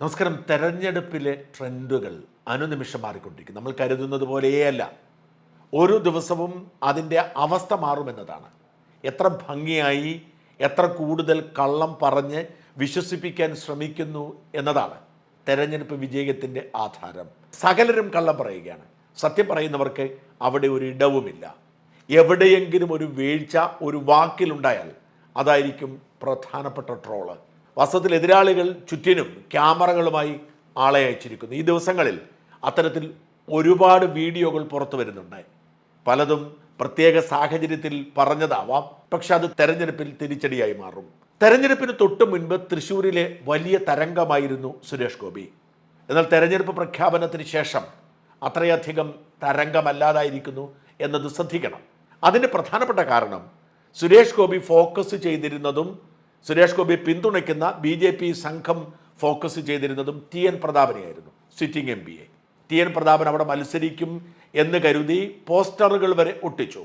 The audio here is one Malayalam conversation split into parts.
നമസ്കാരം. തെരഞ്ഞെടുപ്പിലെ ട്രെൻഡുകൾ അനുനിമിഷം മാറിക്കൊണ്ടിരിക്കും. നമ്മൾ കരുതുന്നത് പോലെയല്ല. ഓരോ ദിവസവും അതിന്റെ അവസ്ഥ മാറുമെന്നതാണ്. എത്ര ഭംഗിയായി എത്ര കൂടുതൽ കള്ളം പറഞ്ഞ് വിശ്വസിപ്പിക്കാൻ ശ്രമിക്കുന്നു എന്നതാണ് തെരഞ്ഞെടുപ്പ് വിജയത്തിന്റെ ആധാരം. സകലരും കള്ളം പറയുകയാണ്. സത്യം പറയുന്നവർക്ക് അവിടെ ഒരു ഇടവുമില്ല. എവിടെയെങ്കിലും ഒരു വീഴ്ച ഒരു വാക്കിലുണ്ടായാൽ അതായിരിക്കും പ്രധാനപ്പെട്ട ട്രോൾ. വാസ്തവത്തിൽ എതിരാളികൾ ചുറ്റിനും ക്യാമറകളുമായി ആളെ അയച്ചിരിക്കുന്നു. ഈ ദിവസങ്ങളിൽ അത്തരത്തിൽ ഒരുപാട് വീഡിയോകൾ പുറത്തു വരുന്നുണ്ട്. പലതും പ്രത്യേക സാഹചര്യത്തിൽ പറഞ്ഞതാവാം. പക്ഷെ അത് തെരഞ്ഞെടുപ്പിൽ തിരിച്ചടിയായി മാറും. തെരഞ്ഞെടുപ്പിന് തൊട്ട് മുൻപ് തൃശ്ശൂരിലെ വലിയ തരംഗമായിരുന്നു സുരേഷ് ഗോപി. എന്നാൽ തെരഞ്ഞെടുപ്പ് പ്രഖ്യാപനത്തിന് ശേഷം അത്രയധികം തരംഗമല്ലാതായിരിക്കുന്നു എന്നത് ശ്രദ്ധിക്കണം. അതിന്റെ പ്രധാനപ്പെട്ട കാരണം സുരേഷ് ഗോപി ഫോക്കസ് ചെയ്തിരുന്നതും സുരേഷ് ഗോപി പിന്തുണയ്ക്കുന്ന ബി ജെ പി സംഘം ഫോക്കസ് ചെയ്തിരുന്നതും ടി എൻ പ്രതാപനെയായിരുന്നു സിറ്റിംഗ് എം പിയെ ടി എൻ പ്രതാപൻ അവിടെ മത്സരിക്കും എന്ന് കരുതി പോസ്റ്ററുകൾ വരെ ഒട്ടിച്ചു.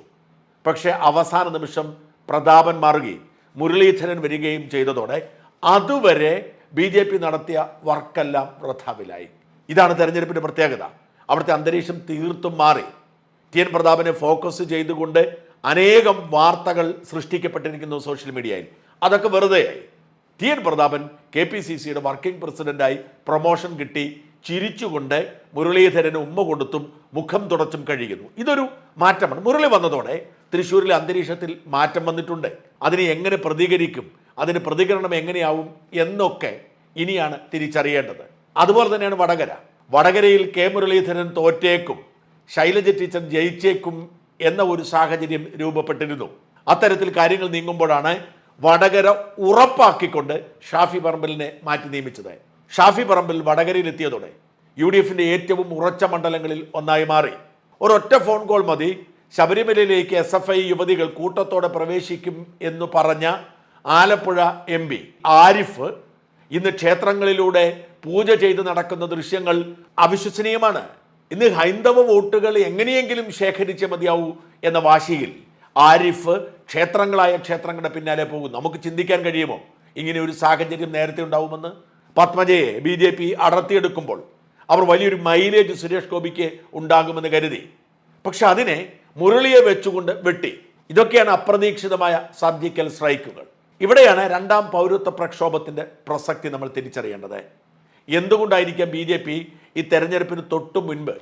പക്ഷേ അവസാന നിമിഷം പ്രതാപൻ മാറുകയും മുരളീധരൻ വരികയും ചെയ്തതോടെ അതുവരെ ബി ജെ പി നടത്തിയ വർക്കെല്ലാം വൃഥാവിലായി. ഇതാണ് തെരഞ്ഞെടുപ്പിന്റെ പ്രത്യേകത. അവിടുത്തെ അന്തരീക്ഷം തീർത്തും മാറി. ടി എൻ പ്രതാപനെ ഫോക്കസ് ചെയ്തുകൊണ്ട് അനേകം വാർത്തകൾ സൃഷ്ടിക്കപ്പെട്ടിരിക്കുന്നു സോഷ്യൽ മീഡിയയിൽ. അതൊക്കെ വെറുതെയായി T N Prathapan K P C സിയുടെ വർക്കിംഗ് പ്രസിഡന്റായി പ്രൊമോഷൻ കിട്ടി ചിരിച്ചുകൊണ്ട് മുരളീധരന് ഉമ്മ കൊടുത്തും മുഖം തുടച്ചും കഴിയുന്നു. ഇതൊരു മാറ്റമാണ്. മുരളി വന്നതോടെ തൃശ്ശൂരിലെ അന്തരീക്ഷത്തിൽ മാറ്റം വന്നിട്ടുണ്ട്. അതിനെ എങ്ങനെ പ്രതികരിക്കും അതിന് പ്രതികരണം എങ്ങനെയാവും എന്നൊക്കെ ഇനിയാണ് തിരിച്ചറിയേണ്ടത്. അതുപോലെ തന്നെയാണ് വടകര. വടകരയിൽ കെ മുരളീധരൻ തോറ്റേക്കും ശൈലജ ടീച്ചർ ജയിച്ചേക്കും എന്ന ഒരു സാഹചര്യം രൂപപ്പെട്ടിരുന്നു. അത്തരത്തിൽ കാര്യങ്ങൾ നീങ്ങുമ്പോഴാണ് വടകര ഉറപ്പാക്കിക്കൊണ്ട് ഷാഫി പറമ്പലിനെ മാറ്റി നിയമിച്ചത് ഷാഫി പറമ്പിൽ വടകരയിലെത്തിയതോടെ യു ഡി എഫിന്റെ ഏറ്റവും ഉറച്ച മണ്ഡലങ്ങളിൽ ഒന്നായി മാറി. ഒരൊറ്റ ഫോൺ കോൾ മതി. ശബരിമലയിലേക്ക് എസ് എഫ് ഐ യുവതികൾ കൂട്ടത്തോടെ പ്രവേശിക്കും എന്ന് പറഞ്ഞ ആലപ്പുഴ എം പി ആരിഫ് ഇന്ന് ക്ഷേത്രങ്ങളിലൂടെ പൂജ ചെയ്ത് നടക്കുന്ന ദൃശ്യങ്ങൾ അവിശ്വസനീയമാണ്. ഇന്ന് ഹൈന്ദവ വോട്ടുകൾ എങ്ങനെയെങ്കിലും ശേഖരിച്ചേ മതിയാവൂ എന്ന വാശിയിൽ ആരിഫ് ക്ഷേത്രങ്ങളായ ക്ഷേത്രങ്ങളുടെ പിന്നാലെ പോകും നമുക്ക് ചിന്തിക്കാൻ കഴിയുമോ? ഇങ്ങനെ ഒരു സാഹചര്യം നേരത്തെ ഉണ്ടാവുമെന്ന്? പത്മജയെ ബി ജെ പി അടർത്തിയെടുക്കുമ്പോൾ അവർ വലിയൊരു മൈലേജ് സുരേഷ് ഗോപിക്ക് ഉണ്ടാകുമെന്ന് കരുതി. പക്ഷെ അതിനെ മുരളിയെ വെച്ചുകൊണ്ട് വെട്ടി. ഇതൊക്കെയാണ് അപ്രതീക്ഷിതമായ സർജിക്കൽ സ്ട്രൈക്കുകൾ. ഇവിടെയാണ് രണ്ടാം പൗരത്വ പ്രക്ഷോഭത്തിന്റെ പ്രസക്തി നമ്മൾ തിരിച്ചറിയേണ്ടത്. എന്തുകൊണ്ടായിരിക്കാം ബി ജെ പി ഈ തെരഞ്ഞെടുപ്പിന് തൊട്ടു മുൻപ്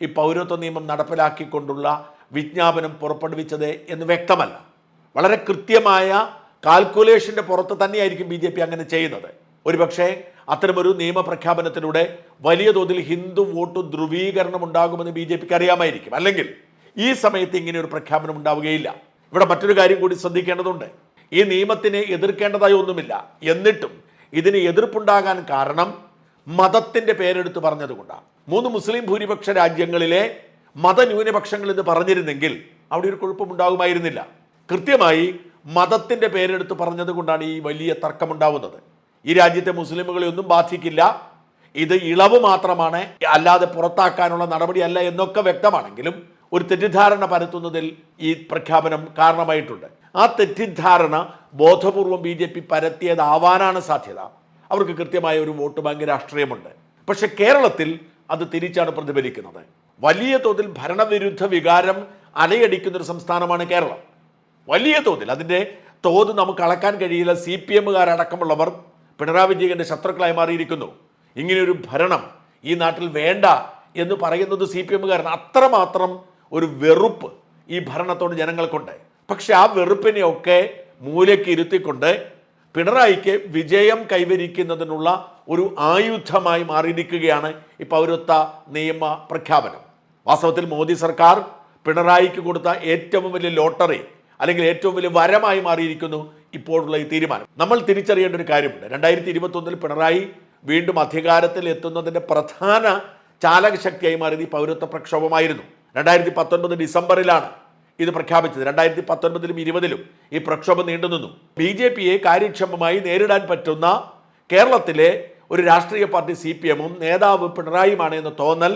ഈ പൗരത്വ നിയമം നടപ്പിലാക്കിക്കൊണ്ടുള്ള വിജ്ഞാപനം പുറപ്പെടുവിച്ചത് എന്ന് വ്യക്തമല്ല. വളരെ കൃത്യമായ കാൽക്കുലേഷന്റെ പുറത്ത് തന്നെയായിരിക്കും ബി ജെ പി അങ്ങനെ ചെയ്യുന്നത്. ഒരുപക്ഷെ അത്തരമൊരു നിയമപ്രഖ്യാപനത്തിലൂടെ വലിയ തോതിൽ ഹിന്ദു വോട്ട് ധ്രുവീകരണം ഉണ്ടാകുമെന്ന് ബി ജെ പിക്ക് അറിയാമായിരിക്കും. അല്ലെങ്കിൽ ഈ സമയത്ത് ഇങ്ങനെ ഒരു പ്രഖ്യാപനം ഉണ്ടാവുകയില്ല. ഇവിടെ മറ്റൊരു കാര്യം കൂടി ശ്രദ്ധിക്കേണ്ടതുണ്ട്. ഈ നിയമത്തിനെ എതിർക്കേണ്ടതായി ഒന്നുമില്ല. എന്നിട്ടും ഇതിന് എതിർപ്പുണ്ടാകാൻ കാരണം മതത്തിന്റെ പേരെടുത്ത് പറഞ്ഞതുകൊണ്ടാണ്. മൂന്ന് മുസ്ലിം ഭൂരിപക്ഷ രാജ്യങ്ങളിലെ മതന്യൂനപക്ഷങ്ങൾ എന്ന് പറഞ്ഞിരുന്നെങ്കിൽ അവിടെ ഒരു കുഴപ്പമുണ്ടാകുമായിരുന്നില്ല. കൃത്യമായി മതത്തിന്റെ പേരെടുത്ത് പറഞ്ഞത് കൊണ്ടാണ് ഈ വലിയ തർക്കമുണ്ടാവുന്നത്. ഈ രാജ്യത്തെ മുസ്ലിമുകളെ ഒന്നും ബാധിക്കില്ല. ഇത് ഇളവ് മാത്രമാണ്. അല്ലാതെ പുറത്താക്കാനുള്ള നടപടിയല്ല എന്നൊക്കെ വ്യക്തമാണെങ്കിലും ഒരു തെറ്റിദ്ധാരണ പരത്തുന്നതിൽ ഈ പ്രഖ്യാപനം കാരണമായിട്ടുണ്ട്. ആ തെറ്റിദ്ധാരണ ബോധപൂർവം ബി ജെ പി പരത്തിയതാവാനാണ് സാധ്യത. അവർക്ക് കൃത്യമായ ഒരു വോട്ട് ബാങ്ക് രാഷ്ട്രീയമുണ്ട്. പക്ഷെ കേരളത്തിൽ അത് തിരിച്ചാണ് പ്രതിഫലിക്കുന്നത്. വലിയ തോതിൽ ഭരണവിരുദ്ധ വികാരം അലയടിക്കുന്ന ഒരു സംസ്ഥാനമാണ് കേരളം. വലിയ തോതിൽ. അതിന്റെ തോത് നമുക്ക് അളക്കാൻ കഴിയില്ല. സി പി എമ്മുകാരടക്കമുള്ളവർ പിണറായി വിജയന്റെ ശത്രുക്കളായി മാറിയിരിക്കുന്നു. ഇങ്ങനെയൊരു ഭരണം ഈ നാട്ടിൽ വേണ്ട എന്ന് പറയുന്നത് സി പി എമ്മുകാരൻ അത്രമാത്രം ഒരു വെറുപ്പ് ഈ ഭരണത്തോട് ജനങ്ങൾക്കുണ്ട്. പക്ഷെ ആ വെറുപ്പിനെയൊക്കെ മൂലയ്ക്ക് ഇരുത്തിക്കൊണ്ട് പിണറായിക്ക് വിജയം കൈവരിക്കുന്നതിനുള്ള ഒരു ആയുധമായി മാറിയിരിക്കുകയാണ് ഈ പൗരത്വ നിയമ പ്രഖ്യാപനം. വാസ്തവത്തിൽ മോദി സർക്കാർ പിണറായിക്ക് കൊടുത്ത ഏറ്റവും വലിയ ലോട്ടറി അല്ലെങ്കിൽ ഏറ്റവും വലിയ വരമായി മാറിയിരിക്കുന്നു ഇപ്പോഴുള്ള ഈ തീരുമാനം. നമ്മൾ തിരിച്ചറിയേണ്ട ഒരു കാര്യമുണ്ട്. രണ്ടായിരത്തി ഇരുപത്തൊന്നിൽ പിണറായി വീണ്ടും അധികാരത്തിൽ എത്തുന്നതിന്റെ പ്രധാന ചാലകശക്തിയായി മാറിയത് ഈ പൗരത്വ പ്രക്ഷോഭമായിരുന്നു. രണ്ടായിരത്തി പത്തൊൻപത് ഡിസംബറിലാണ് ഇത് പ്രഖ്യാപിച്ചത്. രണ്ടായിരത്തി പത്തൊൻപതിലും ഇരുപതിലും ഈ പ്രക്ഷോഭം നീണ്ടുനിന്നു ബി ജെ പിയെ കാര്യക്ഷമമായി നേരിടാൻ പറ്റുന്ന കേരളത്തിലെ ഒരു രാഷ്ട്രീയ പാർട്ടി സി പി എമ്മും നേതാവ് പിണറായിയുമാണ് എന്ന തോന്നൽ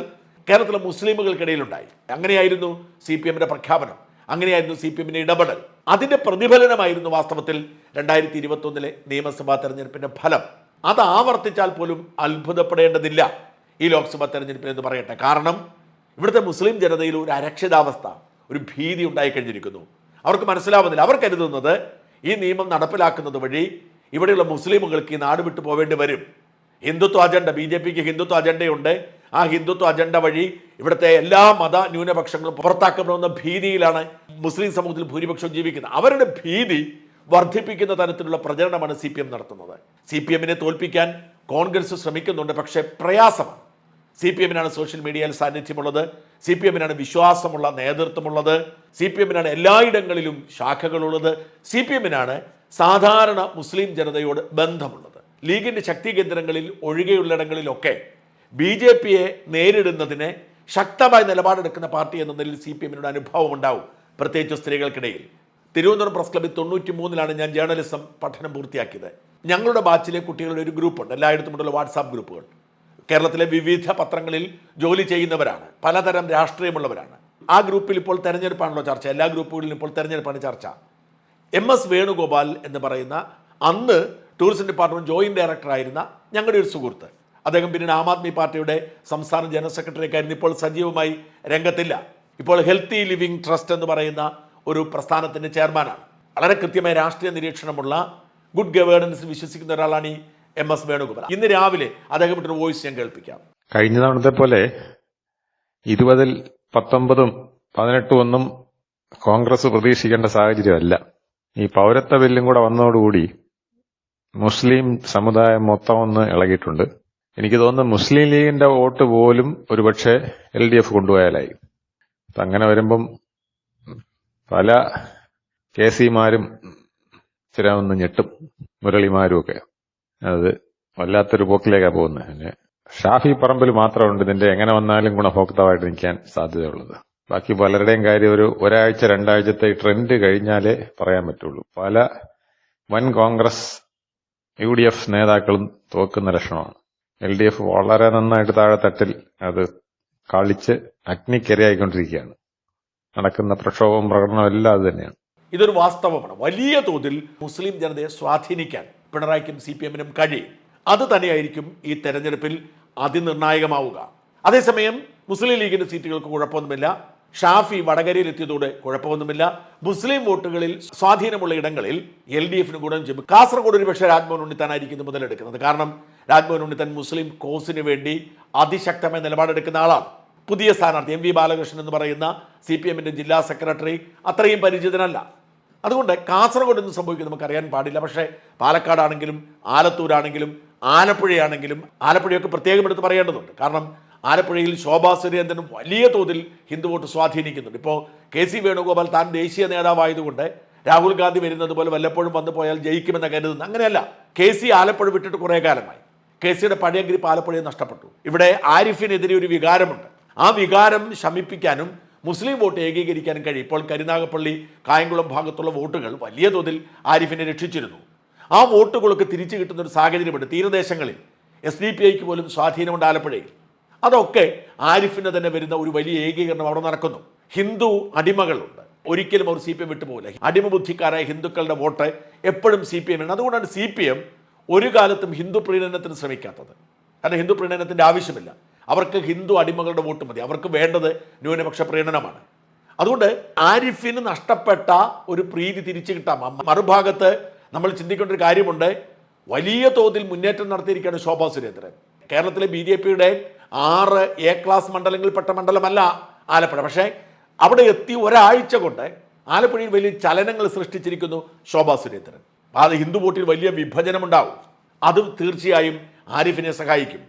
കേരളത്തിലെ മുസ്ലിമുകൾക്കിടയിലുണ്ടായി. അങ്ങനെയായിരുന്നു സി പി എമ്മിന്റെ പ്രഖ്യാപനം. അങ്ങനെയായിരുന്നു സി പി എമ്മിന്റെ ഇടപെടൽ. അതിന്റെ പ്രതിഫലനമായിരുന്നു വാസ്തവത്തിൽ രണ്ടായിരത്തി ഇരുപത്തൊന്നിലെ നിയമസഭാ തെരഞ്ഞെടുപ്പിന്റെ ഫലം. അത് ആവർത്തിച്ചാൽ പോലും അത്ഭുതപ്പെടേണ്ടതില്ല ഈ ലോക്സഭാ തെരഞ്ഞെടുപ്പിൽ എന്ന് പറയട്ടെ. കാരണം ഇവിടുത്തെ മുസ്ലിം ജനതയിൽ ഒരു അരക്ഷിതാവസ്ഥ ഒരു ഭീതി ഉണ്ടായിക്കഴിഞ്ഞിരിക്കുന്നു അവർക്ക് മനസ്സിലാവുന്നില്ല. അവർ കരുതുന്നത് ഈ നിയമം നടപ്പിലാക്കുന്നത് വഴി ഇവിടെയുള്ള മുസ്ലിമുകൾക്ക് ഈ നാട് വിട്ടു പോവേണ്ടി വരും. ഹിന്ദുത്വ അജണ്ട ബി ജെ പിക്ക് ഹിന്ദുത്വ അജണ്ടയുണ്ട്. ആ ഹിന്ദുത്വ അജണ്ട വഴി ഇവിടുത്തെ എല്ലാ മത ന്യൂനപക്ഷങ്ങളും പുറത്താക്കപ്പെടുന്ന ഭീതിയിലാണ് മുസ്ലിം സമൂഹത്തിൽ ഭൂരിപക്ഷം ജീവിക്കുന്നത്. അവരുടെ ഭീതി വർദ്ധിപ്പിക്കുന്ന തരത്തിലുള്ള പ്രചരണമാണ് സി പി എം നടത്തുന്നത്. സി പി എമ്മിനെ തോൽപ്പിക്കാൻ കോൺഗ്രസ് ശ്രമിക്കുന്നുണ്ട് പക്ഷേ പ്രയാസമാണ്. സി പി എമ്മിനാണ് സോഷ്യൽ മീഡിയയിൽ സാന്നിധ്യമുള്ളത്. സി പി എമ്മിനാണ് വിശ്വാസമുള്ള നേതൃത്വമുള്ളത്. സി പി എമ്മിനാണ് എല്ലായിടങ്ങളിലും ശാഖകളുള്ളത്. സി പി എമ്മിനാണ് സാധാരണ മുസ്ലിം ജനതയോട് ബന്ധമുള്ളത്. ലീഗിന്റെ ശക്തി കേന്ദ്രങ്ങളിൽ ഒഴികെയുള്ളിടങ്ങളിലൊക്കെ ബി ജെ പിയെ നേരിടുന്നതിന് ശക്തമായ നിലപാടെടുക്കുന്ന പാർട്ടി എന്ന നിലയിൽ സി പി എമ്മിനോട് അനുഭവം ഉണ്ടാവും പ്രത്യേകിച്ച് സ്ത്രീകൾക്കിടയിൽ. തിരുവനന്തപുരം പ്രസ് ക്ലബ്ബിൽ തൊണ്ണൂറ്റി മൂന്നിലാണ് ഞാൻ ജേർണലിസം പഠനം പൂർത്തിയാക്കിയത്. ഞങ്ങളുടെ ബാച്ചിലെ കുട്ടികളുടെ ഒരു ഗ്രൂപ്പുണ്ട് എല്ലായിടത്തുമുള്ള വാട്സാപ്പ് ഗ്രൂപ്പുകൾ. കേരളത്തിലെ വിവിധ പത്രങ്ങളിൽ ജോലി ചെയ്യുന്നവരാണ് പലതരം രാഷ്ട്രീയമുള്ളവരാണ്. ആ ഗ്രൂപ്പിൽ ഇപ്പോൾ തെരഞ്ഞെടുപ്പാണല്ലോ ചർച്ച എല്ലാ ഗ്രൂപ്പുകളിലും ഇപ്പോൾ തെരഞ്ഞെടുപ്പാണ് ചർച്ച. എം എസ് വേണുഗോപാൽ എന്ന് പറയുന്ന അന്ന് ടൂറിസം ഡിപ്പാർട്ട്മെന്റ് ജോയിന്റ് ഡയറക്ടറായിരുന്ന ഞങ്ങളുടെ ഒരു സുഹൃത്ത്. അദ്ദേഹം പിന്നീട് ആം ആദ്മി പാർട്ടിയുടെ സംസ്ഥാന ജനറൽ സെക്രട്ടറി ആയിരുന്നു ഇപ്പോൾ സജീവമായി രംഗത്തില്ല. ഇപ്പോൾ ഹെൽത്തി ലിവിങ് ട്രസ്റ്റ് എന്ന് പറയുന്ന ഒരു പ്രസ്ഥാനത്തിന്റെ ചെയർമാനാണ്. വളരെ കൃത്യമായ രാഷ്ട്രീയ നിരീക്ഷണമുള്ള ഗുഡ് ഗവേണൻസ് വിശ്വസിക്കുന്ന ഒരാളാണ് ഈ എം എസ് വേണുഗോപാൽ. ഇന്ന് രാവിലെ അദ്ദേഹം ഇട്ടൊരു വോയിസ് ഞാൻ കേൾപ്പിക്കാം. കഴിഞ്ഞ തവണത്തെ പോലെ ഇരുപതിൽ പത്തൊമ്പതും പതിനെട്ടും ഒന്നും കോൺഗ്രസ് പ്രതീക്ഷിക്കേണ്ട സാഹചര്യമല്ല. ഈ പൗരത്വ ബില്ലും കൂടെ വന്നതോടുകൂടി മുസ്ലിം സമുദായം മൊത്തം ഒന്ന് ഇളകിയിട്ടുണ്ട്. എനിക്ക് തോന്നുന്നു മുസ്ലിം ലീഗിന്റെ വോട്ട് പോലും ഒരുപക്ഷെ എൽ ഡി എഫ് കൊണ്ടുപോയാലായി. അങ്ങനെ വരുമ്പം പല കെ സിമാരും ചില ഒന്ന് ഞെട്ടും മുരളിമാരും ഒക്കെ. അത് വല്ലാത്തൊരു പോക്കിലേക്കാ പോകുന്നത്. പിന്നെ ഷാഫി പറമ്പിൽ മാത്രമുണ്ട് ഇതിന്റെ. എങ്ങനെ വന്നാലും ഗുണഭോക്താവായിട്ട് നിൽക്കാൻ സാധ്യതയുള്ളത്. ബാക്കി പലരുടെയും കാര്യം ഒരു ഒരാഴ്ച രണ്ടാഴ്ചത്തെ ട്രെൻഡ് കഴിഞ്ഞാലേ പറയാൻ പറ്റുള്ളൂ. പല വൻ കോൺഗ്രസ് യു നേതാക്കളും തോക്കുന്ന ലക്ഷണമാണ്. എൽ ഡി എഫ് വളരെ നന്നായിട്ട് താഴെത്തട്ടിൽ അത് കളിച്ച് അഗ്നിക്കരയായിക്കൊണ്ടിരിക്കുകയാണ് നടക്കുന്ന പ്രക്ഷോഭവും പ്രകടനവും എല്ലാം അത് തന്നെയാണ്. ഇതൊരു വാസ്തവമാണ്. വലിയ തോതിൽ മുസ്ലിം ജനതയെ സ്വാധീനിക്കാൻ പിണറായിക്കും സി പി എമ്മിനും കഴിയും. അത് തന്നെയായിരിക്കും ഈ തെരഞ്ഞെടുപ്പിൽ അതിനിർണായകമാവുക. അതേസമയം മുസ്ലിം ലീഗിന്റെ സീറ്റുകൾക്ക് കുഴപ്പമൊന്നുമില്ല. ഷാഫി വടകരയിൽ എത്തിയതോടെ കുഴപ്പമൊന്നുമില്ല. മുസ്ലിം വോട്ടുകളിൽ സ്വാധീനമുള്ള ഇടങ്ങളിൽ എൽ ഡി എഫിന് ഗുണം ചെയ്യും കാസർഗോഡ് ഒരു പക്ഷേ രാജ്മോഹൻ ഉണ്ണിത്താനായിരിക്കും മുതലെടുക്കുന്നത്. കാരണം രാജ്മോഹൻ ഉണ്ണിത്തൻ മുസ്ലിം കോസിന് വേണ്ടി അതിശക്തമായ നിലപാടെടുക്കുന്ന ആളാണ്. പുതിയ സ്ഥാനാർത്ഥി എം വി ബാലകൃഷ്ണൻ എന്ന് പറയുന്ന സി പി എമ്മിന്റെ ജില്ലാ സെക്രട്ടറി അത്രയും പരിചിതനല്ല. അതുകൊണ്ട് കാസർഗോഡ് എന്ത് നമുക്ക് അറിയാൻ പാടില്ല. പക്ഷേ പാലക്കാടാണെങ്കിലും ആലത്തൂരാണെങ്കിലും ആലപ്പുഴയാണെങ്കിലും ആലപ്പുഴയൊക്കെ പ്രത്യേകം എടുത്ത് പറയേണ്ടതുണ്ട്. കാരണം ആലപ്പുഴയിൽ ശോഭാ സുരേന്ദ്രൻ വലിയ തോതിൽ ഹിന്ദു വോട്ട് സ്വാധീനിക്കുന്നുണ്ട്. ഇപ്പോൾ കെ സി വേണുഗോപാൽ താൻ ദേശീയ നേതാവായതുകൊണ്ട് രാഹുൽ ഗാന്ധി വരുന്നത് പോലെ വല്ലപ്പോഴും വന്നു പോയാൽ ജയിക്കുമെന്ന് കരുതുന്നു അങ്ങനെയല്ല. കെ സി ആലപ്പുഴ വിട്ടിട്ട് കുറേ കാലമായി. കെ സിയുടെ പഴയ ഗ്രിപ്പ് നഷ്ടപ്പെട്ടു. ഇവിടെ ആരിഫിനെതിരെ ഒരു വികാരമുണ്ട്. ആ വികാരം ശമിപ്പിക്കാനും മുസ്ലിം വോട്ട് ഏകീകരിക്കാനും കഴിയും. ഇപ്പോൾ കരുനാഗപ്പള്ളി കായംകുളം ഭാഗത്തുള്ള വോട്ടുകൾ വലിയ തോതിൽ ആരിഫിനെ രക്ഷിച്ചിരുന്നു. ആ വോട്ടുകളൊക്കെ തിരിച്ചു കിട്ടുന്ന ഒരു സാഹചര്യമുണ്ട് തീരദേശങ്ങളിൽ. എസ് ഡി പി ഐക്ക് പോലും സ്വാധീനമുണ്ട് ആലപ്പുഴയിൽ. അതൊക്കെ ആരിഫിന് തന്നെ വരുന്ന ഒരു വലിയ ഏകീകരണം അവിടെ നടക്കുന്നു. ഹിന്ദു അടിമകളുണ്ട്. ഒരിക്കലും അവർ സി പി എം വിട്ടുപോകില്ല. അടിമ ബുദ്ധിക്കാരായ ഹിന്ദുക്കളുടെ വോട്ട് എപ്പോഴും സി പി എമ്മിന് അതുകൊണ്ടാണ് സി പി എം ഒരു കാലത്തും ഹിന്ദു പ്രീണനത്തിന് ശ്രമിക്കാത്തത്. കാരണം ഹിന്ദു പ്രീണനത്തിന്റെ ആവശ്യമില്ല. അവർക്ക് ഹിന്ദു അടിമകളുടെ വോട്ട് മതി. അവർക്ക് വേണ്ടത് ന്യൂനപക്ഷ പ്രീണനമാണ്. അതുകൊണ്ട് ആരിഫിന് നഷ്ടപ്പെട്ട ഒരു പ്രീതി തിരിച്ചു കിട്ടാം. മറുഭാഗത്ത് നമ്മൾ ചിന്തിക്കേണ്ട ഒരു കാര്യമുണ്ട്. വലിയ തോതിൽ മുന്നേറ്റം നടത്തിയിരിക്കുകയാണ് ശോഭാ സുരേന്ദ്രൻ. കേരളത്തിലെ ബി ജെ പിയുടെ ആറ് എ ക്ലാസ് മണ്ഡലങ്ങളിൽപ്പെട്ട മണ്ഡലമല്ല ആലപ്പുഴ. പക്ഷേ അവിടെ എത്തി ഒരാഴ്ച കൊണ്ട് ആലപ്പുഴയിൽ വലിയ ചലനങ്ങൾ സൃഷ്ടിച്ചിരിക്കുന്നു ശോഭാ സുരേന്ദ്രൻ. അത് ഹിന്ദു വോട്ടിൽ വലിയ വിഭജനമുണ്ടാവും. അത് തീർച്ചയായും ആരിഫിനെ സഹായിക്കും.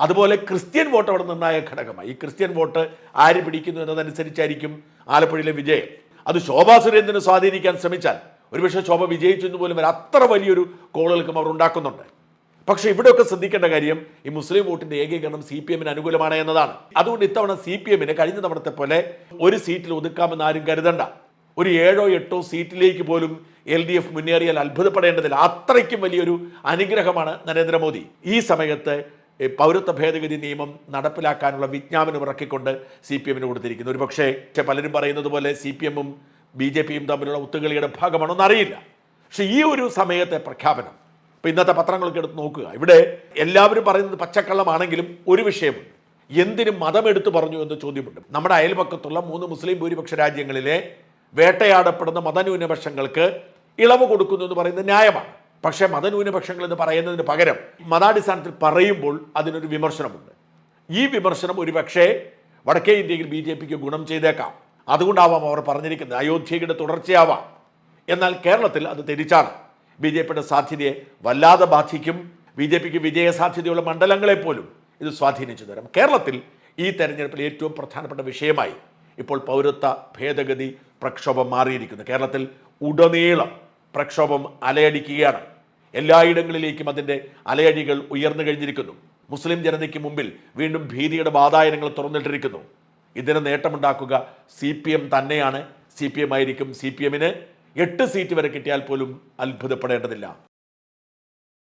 അതുപോലെ ക്രിസ്ത്യൻ വോട്ട് അവിടെ നിർണായക ഘടകമായി. ഈ ക്രിസ്ത്യൻ വോട്ട് ആര് പിടിക്കുന്നു എന്നതനുസരിച്ചായിരിക്കും ആലപ്പുഴയിലെ വിജയം. അത് ശോഭാ സുരേന്ദ്രനെ സ്വാധീനിക്കാൻ ശ്രമിച്ചാൽ ഒരുപക്ഷെ ശോഭ വിജയിച്ചു എന്ന് പോലും അത്ര വലിയൊരു കോളുകൾക്കും അവർ ഉണ്ടാക്കുന്നുണ്ട്. പക്ഷേ ഇവിടെയൊക്കെ ശ്രദ്ധിക്കേണ്ട കാര്യം ഈ മുസ്ലിം വോട്ടിന്റെ ഏകീകരണം സി പി എമ്മിന് അനുകൂലമാണ് എന്നതാണ്. അതുകൊണ്ട് ഇത്തവണ സി പി എമ്മിന് കഴിഞ്ഞ തവണത്തെ പോലെ ഒരു സീറ്റിൽ ഒതുക്കാമെന്ന് ആരും കരുതണ്ട. ഒരു ഏഴോ എട്ടോ സീറ്റിലേക്ക് പോലും എൽ ഡി എഫ് മുന്നേറിയാൽ അത്ഭുതപ്പെടേണ്ടതില്ല അത്രയ്ക്കും വലിയൊരു അനുഗ്രഹമാണ് നരേന്ദ്രമോദി. ഈ സമയത്ത് പൗരത്വ ഭേദഗതി നിയമം നടപ്പിലാക്കാനുള്ള വിജ്ഞാപനം ഇറക്കിക്കൊണ്ട് സി പി എമ്മിന് കൊടുത്തിരിക്കുന്നു. ഒരു പക്ഷേ പലരും പറയുന്നത് പോലെ സി പി എമ്മും ബി ജെ പിയും തമ്മിലുള്ള ഒത്തുകളിയുടെ ഭാഗമാണോ അറിയില്ല. പക്ഷെ ഈ ഒരു സമയത്തെ പ്രഖ്യാപനം ഇപ്പം ഇന്നത്തെ പത്രങ്ങളൊക്കെ എടുത്ത് നോക്കുക. ഇവിടെ എല്ലാവരും പറയുന്നത് പച്ചക്കള്ളമാണെങ്കിലും ഒരു വിഷയമുണ്ട്. എന്തിനും മതം എടുത്തു പറഞ്ഞു എന്ന് ചോദ്യമുണ്ട്. നമ്മുടെ അയൽപക്കത്തുള്ള മൂന്ന് മുസ്ലിം ഭൂരിപക്ഷ രാജ്യങ്ങളിലെ വേട്ടയാടപ്പെടുന്ന മതന്യൂനപക്ഷങ്ങൾക്ക് ഇളവ് കൊടുക്കുന്നു എന്ന് പറയുന്നത് ന്യായമാണ്. പക്ഷേ മതന്യൂനപക്ഷങ്ങൾ എന്ന് പറയുന്നതിന് പകരം മതാടിസ്ഥാനത്തിൽ പറയുമ്പോൾ അതിനൊരു വിമർശനമുണ്ട്. ഈ വിമർശനം ഒരുപക്ഷേ വടക്കേ ഇന്ത്യയിൽ ബി ജെ പിക്ക് ഗുണം ചെയ്തേക്കാം. അതുകൊണ്ടാവാം അവർ പറഞ്ഞിരിക്കുന്നത് അയോധ്യയുടെ തുടർച്ചയാവാം. എന്നാൽ കേരളത്തിൽ അത് തിരിച്ചാണ് ബി ജെ പിയുടെ സാധ്യതയെ വല്ലാതെ ബാധിക്കും. ബി ജെ പിക്ക് വിജയ സാധ്യതയുള്ള മണ്ഡലങ്ങളെ പോലും ഇത് സ്വാധീനിച്ചു തരാം. കേരളത്തിൽ ഈ തെരഞ്ഞെടുപ്പിൽ ഏറ്റവും പ്രധാനപ്പെട്ട വിഷയമായി ഇപ്പോൾ പൗരത്വ ഭേദഗതി പ്രക്ഷോഭം മാറിയിരിക്കുന്നു. കേരളത്തിൽ ഉടനീളം പ്രക്ഷോഭം അലയടിക്കുകയാണ്. എല്ലായിടങ്ങളിലേക്കും അതിന്റെ അലയടികൾ ഉയർന്നു കഴിഞ്ഞിരിക്കുന്നു. മുസ്ലിം ജനതയ്ക്ക് മുമ്പിൽ വീണ്ടും ഭീതിയുടെ വാതായനങ്ങൾ തുറന്നിട്ടിരിക്കുന്നു. ഇതിന് നേട്ടമുണ്ടാക്കുക സി പി എം തന്നെയാണ്. സി പി എം ആയിരിക്കും സി പി എമ്മിന് എട്ട് സീറ്റ് വരെ കിട്ടിയാൽ പോലും അത്ഭുതപ്പെടേണ്ടതില്ല.